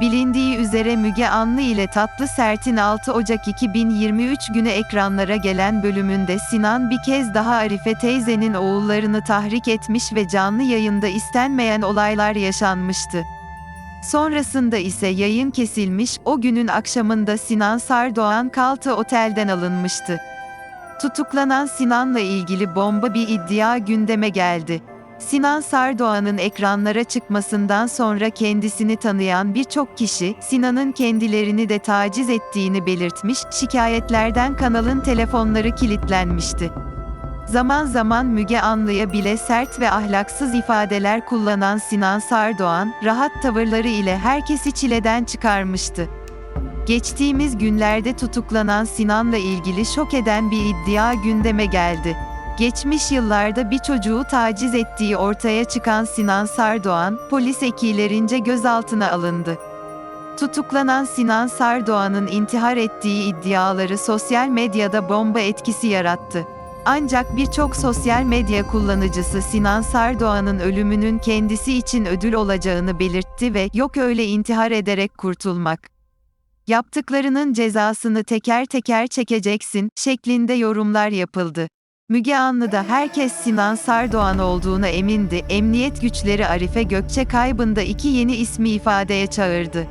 Bilindiği üzere Müge Anlı ile Tatlı Sert'in 6 Ocak 2023 günü ekranlara gelen bölümünde Sinan bir kez daha Arife teyzenin oğullarını tahrik etmiş ve canlı yayında istenmeyen olaylar yaşanmıştı. Sonrasında ise yayın kesilmiş, o günün akşamında Sinan Sardoğan Kaltı Otel'den alınmıştı. Tutuklanan Sinan'la ilgili bomba bir iddia gündeme geldi. Sinan Sardoğan'ın ekranlara çıkmasından sonra kendisini tanıyan birçok kişi, Sinan'ın kendilerini de taciz ettiğini belirtmiş, şikayetlerden kanalın telefonları kilitlenmişti. Zaman zaman Müge Anlı'ya bile sert ve ahlaksız ifadeler kullanan Sinan Sardoğan, rahat tavırları ile herkesi çileden çıkarmıştı. Geçtiğimiz günlerde tutuklanan Sinan'la ilgili şok eden bir iddia gündeme geldi. Geçmiş yıllarda bir çocuğu taciz ettiği ortaya çıkan Sinan Sardoğan, polis ekilerince gözaltına alındı. Tutuklanan Sinan Sardoğan'ın intihar ettiği iddiaları sosyal medyada bomba etkisi yarattı. Ancak birçok sosyal medya kullanıcısı Sinan Sardoğan'ın ölümünün kendisi için ödül olacağını belirtti ve yok öyle intihar ederek kurtulmak. Yaptıklarının cezasını teker teker çekeceksin şeklinde yorumlar yapıldı. Müge Anlı'da herkes Sinan Sardoğan olduğuna emindi. Emniyet güçleri Arife Gökçe kaybında iki yeni ismi ifadeye çağırdı.